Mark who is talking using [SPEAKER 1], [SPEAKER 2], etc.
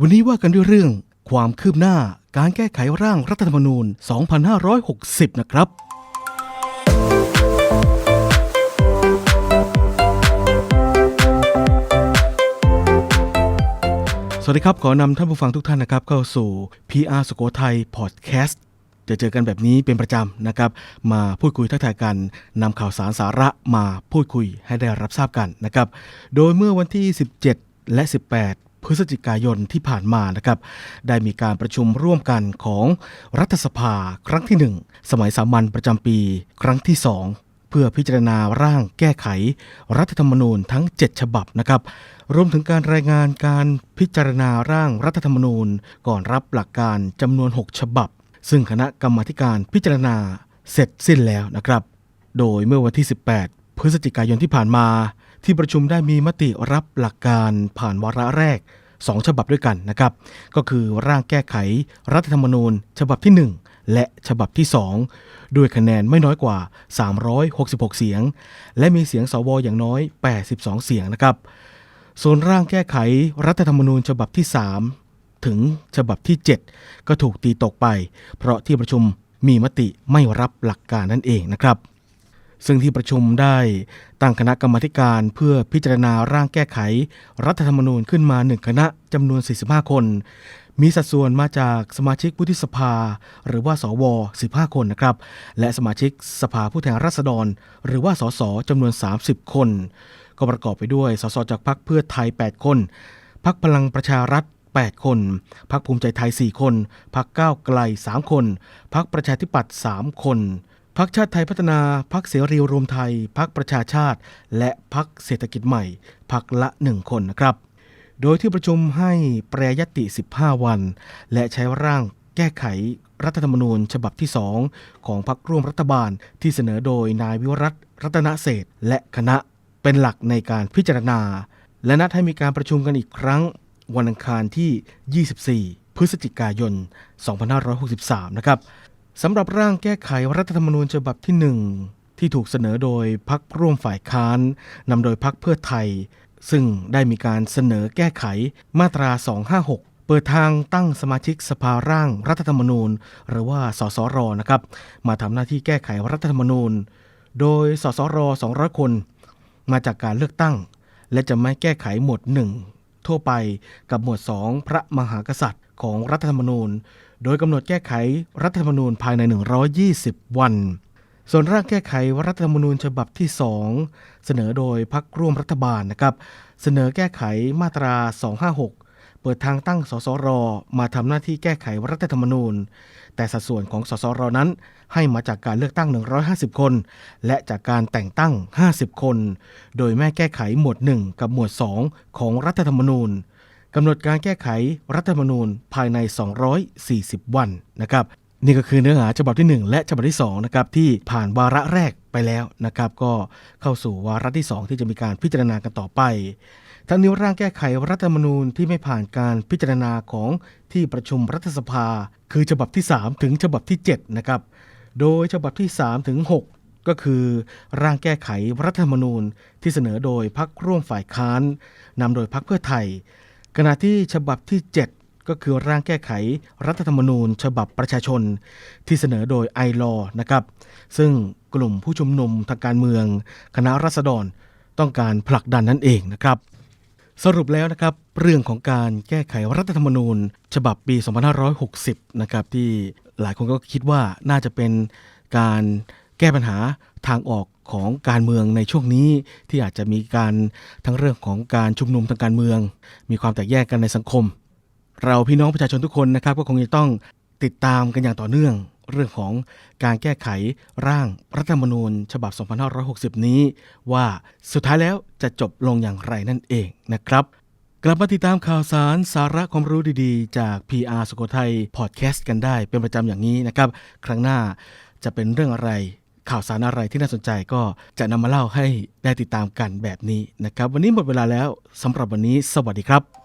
[SPEAKER 1] วันนี้ว่ากันด้วยเรื่องความคืบหน้าการแก้ไขร่างรัฐธรรมนูญ 2560 นะครับ สวัสดีครับขอนำท่านผู้ฟังทุกท่านนะครับ เข้าสู่ PR สุโขทัยพอดแคสต์จะเจอกันแบบนี้เป็นประจำนะครับ มาพูดคุยทักทายกันนำข่าวสารสาระมาพูดคุยให้ได้รับทราบกันนะครับ โดยเมื่อวันที่ 17 และ 18 พฤศจิกายนที่ผ่านมานะครับ ได้มีการประชุมร่วมกันของรัฐสภาครั้งที่ 1 สมัยสามัญประจำปี ครั้งที่ 2 เพื่อพิจารณาร่างแก้ไข รัฐธรรมนูญทั้ง 7 ฉบับนะครับ รวมถึงการรายงานการพิจารณาร่างรัฐธรรมนูญ ก่อนรับหลักการจำนวน 6 ฉบับ ซึ่งคณะกรรมาการพิจารณาเสร็จสิ้นแล้วนะครับ โดยเมื่อวันที่ 18 พฤศจิกายนที่ผ่านมา ที่ประชุมได้มีมติรับหลักการผ่านวาระแรก 2 ฉบับด้วยกันนะครับ ก็คือร่างแก้ไขรัฐธรรมนูญ ฉบับที่ 1 และฉบับที่ 2 ด้วยคะแนนไม่น้อยกว่า 366 เสียง และมีเสียงสวอย่างน้อย 82 เสียงนะครับส่วนร่างแก้ไขรัฐธรรมนูญฉบับที่ 3 ถึงฉบับที่ 7 ก็ถูกตีตกไป เพราะที่ประชุมมีมติไม่รับหลักการนั่นเองนะครับ ซึ่งที่ประชุมได้ตั้งคณะกรรมการเพื่อพิจารณาร่างแก้ไข รัฐธรรมนูญขึ้นมาหนึ่งคณะจำนวน 45 คน มีสัดส่วนมาจากสมาชิกวุฒิสภา หรือว่าสว 15 คนนะครับ และสมาชิกสภาผู้แทนราษฎร หรือว่าสสจำนวน 30 คน ก็ประกอบไปด้วยสสจากพรรคเพื่อไทย 8 คนพรรคพลังประชารัฐ8 คนพรรคภูมิใจไทย 4 คนพรรคก้าวไกล 3 คนพรรคประชาธิปัตย์ 3 คน พรรคชาติไทยพัฒนาพรรคเสรีรวมไทยพรรคประชาชาติ และพรรคเศรษฐกิจใหม่พรรคละ1คนนะครับ โดยที่ประชุมให้แปรยติ 15 วัน และใช้ร่างแก้ไขรัฐธรรมนูญฉบับที่ 2 ของพรรคร่วมรัฐบาลที่เสนอโดยนายวิวรัตรัตนเศษและคณะเป็นหลักในการพิจารณา และนัดให้มีการประชุมกันอีกครั้ง วันอังคารที่ 24 พฤศจิกายน 2563 นะครับ สำหรับร่างแก้ไขรัฐธรรมนูญฉบับที่ 1 ที่ถูกเสนอโดยพรรคร่วมฝ่ายค้านนำโดยพรรคเพื่อไทย ซึ่งได้มีการเสนอแก้ไขมาตรา 256 เปิดทางตั้งสมาชิกสภาร่างรัฐธรรมนูญ หรือว่าสสรนะครับ มาทำหน้าที่แก้ไขรัฐธรรมนูญ โดยสสร 200 คน มาจากการเลือกตั้ง และจะไม่แก้ไขหมวด 1 ทั่วไปกับหมวด 2 พระมหากษัตริย์ของรัฐธรรมนูญ โดยกำหนดแก้ไขรัฐธรรมนูญภายใน 120 วัน ส่วนร่างแก้ไขรัฐธรรมนูญฉบับที่ 2 เสนอโดยพรรคร่วมรัฐบาลนะครับเสนอแก้ไขมาตรา 256 เปิดทางตั้งสสร มาทำหน้าที่แก้ไขรัฐธรรมนูญ แต่สัดส่วนของสสรนั้น ให้มาจากการเลือกตั้ง 150 คน และจากการแต่งตั้ง 50 คน โดยไม่แก้ไขหมวด 1 กับหมวด 2 ของรัฐธรรมนูญ กำหนดการแก้ไขรัฐธรรมนูญภายใน 240 วันนะครับนี่ก็คือเนื้อหาฉบับที่ 1 และฉบับที่2นะครับที่ผ่านวาระแรกไปแล้วนะครับ ก็เข้าสู่วาระที่ 2 ที่จะมีการพิจารณากันต่อไป ทั้งนี้ร่างแก้ไขรัฐธรรมนูญที่ไม่ผ่านการพิจารณาของที่ประชุมรัฐสภา คือฉบับที่ 3 ถึงฉบับที่7นะครับโดยฉบับที่ 3 ถึง 6 ก็คือร่างแก้ไขรัฐธรรมนูญที่เสนอโดยพรรคร่วมฝ่ายค้านนำโดยพรรคเพื่อไทย ขณะที่ฉบับที่ 7 ก็คือร่างแก้ไขรัฐธรรมนูญ ฉบับประชาชน ที่เสนอโดยไอรอนะครับ ซึ่งกลุ่มผู้ชุมนุมทางการเมือง คณะรัษฎรต้องการผลักดันนั่นเองนะครับ สรุปแล้วนะครับเรื่องของการแก้ไขรัฐธรรมนูญ ฉบับปี 2560 นะครับที่หลายคนก็คิดว่าน่าจะเป็นการ แก้ปัญหาทางออกของการเมืองในช่วงนี้ที่อาจจะมีการทั้งเรื่องของการชุมนุมทางการเมือง มีความแตกแยกกันในสังคม เราพี่น้องประชาชนทุกคนนะครับ ก็คงจะต้องติดตามกันอย่างต่อเนื่อง เรื่องของการแก้ไขร่างรัฐธรรมนูญ ฉบับ 2560 นี้ ว่าสุดท้ายแล้วจะจบลงอย่างไรนั่นเองนะครับ กลับมาติดตามข่าวสารสาระความรู้ดีๆ จาก PR สุโขทัยพอดแคสต์กันได้เป็นประจำอย่างนี้นะครับ ครั้งหน้าจะเป็นเรื่องอะไร ข่าวสารอะไรที่น่าสนใจก็จะนำมาเล่าให้ได้ติดตามกันแบบนี้นะครับ วันนี้หมดเวลาแล้วสำหรับวันนี้สวัสดีครับ